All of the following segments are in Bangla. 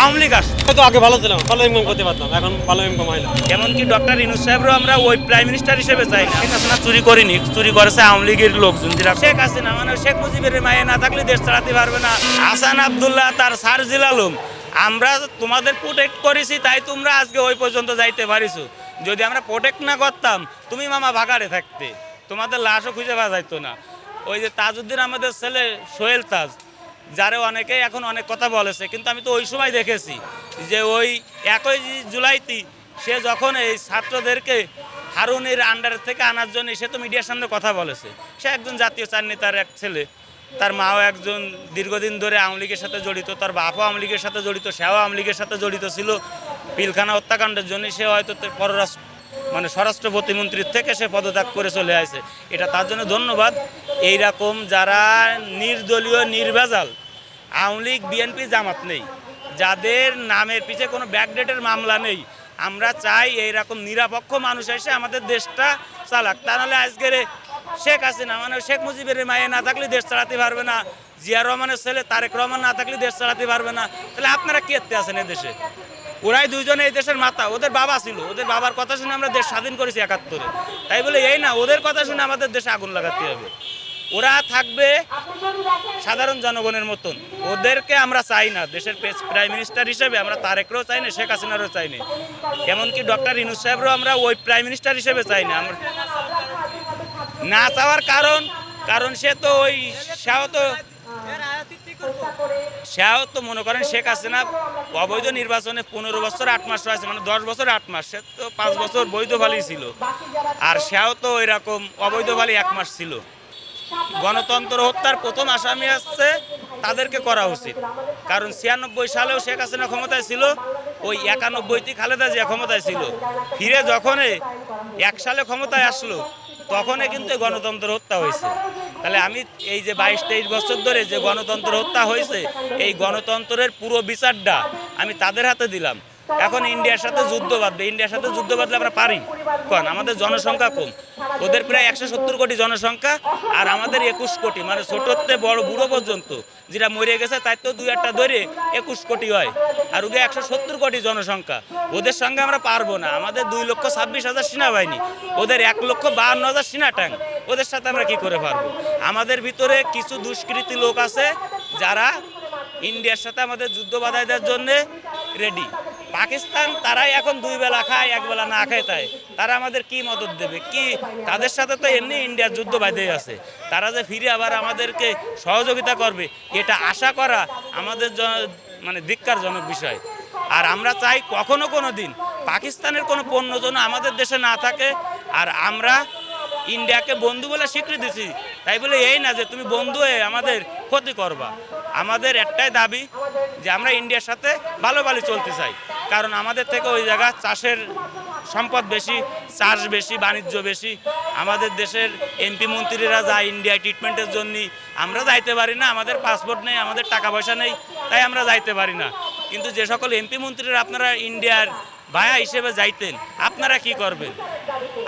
আওয়ামী লীগ আসতো তো আগে ভালো ছিলাম ভালো ইনকাম করতে পারতাম এখন ভালো ইনকাম হয় না। এমনকি ডক্টর ইনুস সাহেবরও আমরা ওই প্রাইম মিনিস্টার হিসেবে চাই না। শেখ হাসিনা চুরি করিনি চুরি করেছে আওয়ামী লীগের লোকজন যারা শেখ হাসিনা মানে শেখ মুজিবের মায়ে না থাকলে দেশ চালাতে পারবে না। হাসান আবদুল্লাহ তার সারজিল আলম আমরা তোমাদের প্রোটেক্ট করেছি তাই তোমরা আজকে ওই পর্যন্ত যাইতে পারিছো। যদি আমরা প্রোটেক্ট না করতাম তুমি মামা ভাগাড়ে থাকতে। তোমাদের লাশও খুঁজে পাওয়া যাইতো না। ওই যে তাজউদ্দিন আমাদের ছেলে সোহেল তাজ যারা অনেকেই এখন অনেক কথা বলেছে, কিন্তু আমি তো ওই সময় দেখেছি যে ওই একই জুলাইতে সে যখন এই ছাত্রদেরকে হারুনের আন্ডার থেকে আনার জন্য সে তো মিডিয়ার সামনে কথা বলেছে। সে একজন জাতীয় চার নেতার এক ছেলে, তার মাও একজন দীর্ঘদিন ধরে আওয়ামী লীগের সাথে জড়িত, তার বাপও আওয়ামী লীগের সাথে জড়িত, সেও আওয়ামী লীগের সাথে জড়িত ছিল। পিলখানা হত্যাকাণ্ডের জন্য সে হয়তো পররাষ্ট্র মানে স্বরাষ্ট্র প্রতিমন্ত্রীর থেকে সে পদত্যাগ করে চলে আসে। এটা তার জন্য ধন্যবাদ। এইরকম যারা নির্দলীয়, নির্ভেজাল, আওয়ামী লীগ, বিএনপি জামাত নেই, যাদের নামের পিছিয়ে কোনো ব্যাকডেটের মামলা নেই, আমরা চাই এইরকম নিরাপক্ষ মানুষ এসে আমাদের দেশটা চালাক। তা নাহলে আজকের শেখ হাসিনা মানে শেখ মুজিবের মায়ে না থাকলে দেশ চালাতে পারবে না, জিয়া রহমানের ছেলে তারেক রহমান না থাকলে দেশ চালাতে পারবে না। তাহলে আপনারা কি এতে আছেন এই দেশে ওরাই দুইজনে এই দেশের মাতা, ওদের বাবা ছিল, ওদের বাবার কথা শুনে আমরা দেশ স্বাধীন করেছি একাত্তরে। তাই বলে এই না, ওদের কথা শুনে আমাদের দেশে আগুন লাগাতে হবে। ওরা থাকবে সাধারণ জনগণের মতন। ওদেরকে আমরা চাই না, দেশের প্রাইম মিনিস্টার হিসেবে আমরা তারেকরেও চাই না, শেখ হাসিনারও চাই না। এমনকি ডক্টর ইনুস সাহেবরও আমরা ওই প্রাইম মিনিস্টার হিসেবে চাই না। আমরা না চাওয়ার কারণ কারণ সে তো ওই সেও তো সেও তো মনে করেন শেখ হাসিনা অবৈধ নির্বাচনে পনেরো বছর আট মাস আছে মানে দশ বছর আট মাস, সে তো পাঁচ বছর বৈধ ভালোই ছিল। আর সেও তো এরকম অবৈধ ভালি এক মাস ছিল। গণতন্ত্র হত্যার প্রথম আসামি আসছে, তাদেরকে করা উচিত। কারণ ছিয়ানব্বই সালেও শেখ হাসিনা ক্ষমতায় ছিল, ওই একানব্বইটি খালেদা জিয়া ক্ষমতায় ছিল। ফিরে যখনই এক সালে ক্ষমতায় আসলো তখনই কিন্তু গণতন্ত্র হত্যা হয়েছে। তাহলে আমি এই যে বাইশ, তেইশ বছর ধরে যে গণতন্ত্র হত্যা হয়েছে, এই গণতন্ত্রের পুরো বিচারটা আমি তাদের হাতে দিলাম। এখন ইন্ডিয়ার সাথে যুদ্ধ বাঁধবে। ইন্ডিয়ার সাথে যুদ্ধ বাঁধলে আমরা পারি। কন আমাদের জনসংখ্যা কম। ওদের প্রায় একশো সত্তর কোটি জনসংখ্যা আর আমাদের একুশ কোটি। মানে ছোটোতে বড় বুড়ো পর্যন্ত যেটা মরে গেছে তাই তো দুই একটা ধরে একুশ কোটি হয়। আর ওদের একশো সত্তর কোটি জনসংখ্যা। ওদের সঙ্গে আমরা পারব না। আমাদের দুই লক্ষ ছাব্বিশ হাজার সেনাবাহিনী ওদের এক লক্ষ বাহান্ন হাজার সেনা ট্যাঙ্ক। ওদের সাথে আমরা কি করে পারব? আমাদের ভিতরে কিছু দুষ্কৃতী লোক আছে যারা ইন্ডিয়ার সাথে আমাদের যুদ্ধ বাধাই দেওয়ার জন্যে রেডি পাকিস্তান তারাই এখন দুই বেলা খায়, এক বেলা না খায় তাই। তারা আমাদের কি মদত দেবে? কি? তাদের সাথে তো এমনি ইন্ডিয়ার যুদ্ধ বাঁধে আছে। তারা যে ফিরে আবার আমাদেরকে সহযোগিতা করবে, এটা আশা করা আমাদের মানে ধিক্কারজনক বিষয়। আর আমরা চাই কখনো কোনো দিন পাকিস্তানের কোনো পণ্য যেন আমাদের দেশে না থাকে। আর আমরা ইন্ডিয়াকে বন্ধু বলে স্বীকৃতি দিছি। তাই বলে এই না যে তুমি বন্ধু হয়ে আমাদের ক্ষতি করবা। আমাদের একটাই দাবি যে আমরা ইন্ডিয়ার সাথে ভালো ভালো চলতে চাই। কারণ আমাদের থেকে ওই জায়গা চাষের সম্পদ বেশি, চাষ বেশি, বাণিজ্য বেশি। আমাদের দেশের এমপি মন্ত্রীরা যায় ইন্ডিয়ায় ট্রিটমেন্টের জন্য আমরা যাইতে পারি না, আমাদের পাসপোর্ট নেই, আমাদের টাকা পয়সা নেই, তাই আমরা যাইতে পারি না। কিন্তু যে সকল এমপি মন্ত্রীরা আপনারা ইন্ডিয়ার ভায়া হিসেবে যাইতেন, আপনারা কি করবেন?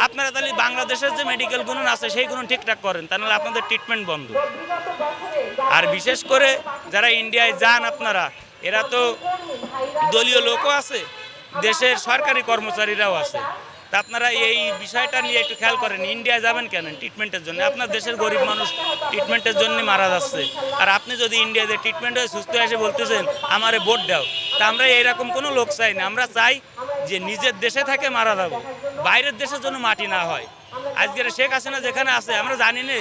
আপনারা তাহলে বাংলাদেশের যে মেডিকেল গুণ আছে, সেই গুণ ঠিকঠাক করেন, তা নাহলে আপনাদের ট্রিটমেন্ট বন্ধ। আর বিশেষ করে যারা ইন্ডিয়ায় যান আপনারা এরা তো দলীয় লোকও আছে, দেশের সরকারি কর্মচারীরাও আছে। তা আপনারা এই বিষয়টা নিয়ে একটু খেয়াল করেন ইন্ডিয়া যাবেন কেন ট্রিটমেন্টের জন্য? আপনার দেশের গরিব মানুষ ট্রিটমেন্টের জন্য মারা যাচ্ছে। আর আপনি যদি ইন্ডিয়াতে ট্রিটমেন্ট হয়ে সুস্থ এসে বলতেছেন, আমারে ভোট দাও। তা আমরা এইরকম কোনো লোক চাই না। আমরা চাই যে নিজের দেশে থাকে মারা যাব। বাইরের দেশের জন্য মাটি না হয়। আজকের শেখ হাসিনা যেখানে আছে, আমরা জানি না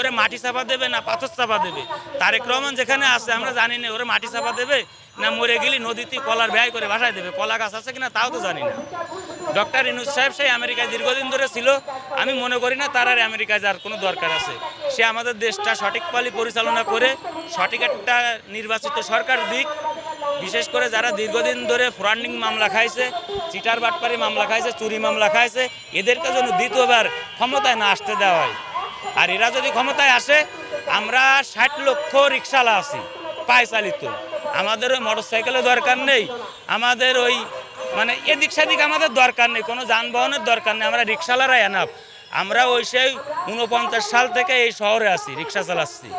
ওরে মাটি চাপা দেবে না পাথর চাপা দেবে? তারেক রহমান যেখানে আছে, আমরা জানি না, ওরে মাটি চাপা দেবে না মরে গেলে নদীতে কলার ব্যয় করে ভাসায় দেবে? কলা গাছ আছে কিনা তাও তো জানি না। ডক্টর ইনুস সাহেব সেই আমেরিকায় দীর্ঘদিন ধরে ছিল। আমি মনে করি না তার আর আমেরিকায় যাওয়ার কোনো দরকার আছে। সে আমাদের দেশটা সঠিক পালি পরিচালনা করে, সঠিক একটা নির্বাচিত সরকার দিক। বিশেষ করে যারা দীর্ঘদিন ধরে ফ্রান্ডিং মামলা খাইছে, চিটার বাটপারি মামলা খাইছে, চুরি মামলা খাইছে, এদেরকে যেন দ্বিতীয়বার ক্ষমতায় না আসতে দেওয়া হয়। আর এরা যদি ক্ষমতায় আসে, আমরা ষাট লক্ষ রিক্সালা আছি, পায়ে চালিত। আমাদের ওই মোটর সাইকেলের দরকার নেই। আমাদের ওই মানে এদিক সেদিক আমাদের দরকার নেই, কোনো যানবাহনের দরকার নেই, আমরা রিক্সালারা এনাফ আমরা ওই সেই উনপঞ্চাশ সাল থেকে এই শহরে আছি, রিক্সা চালাচ্ছি।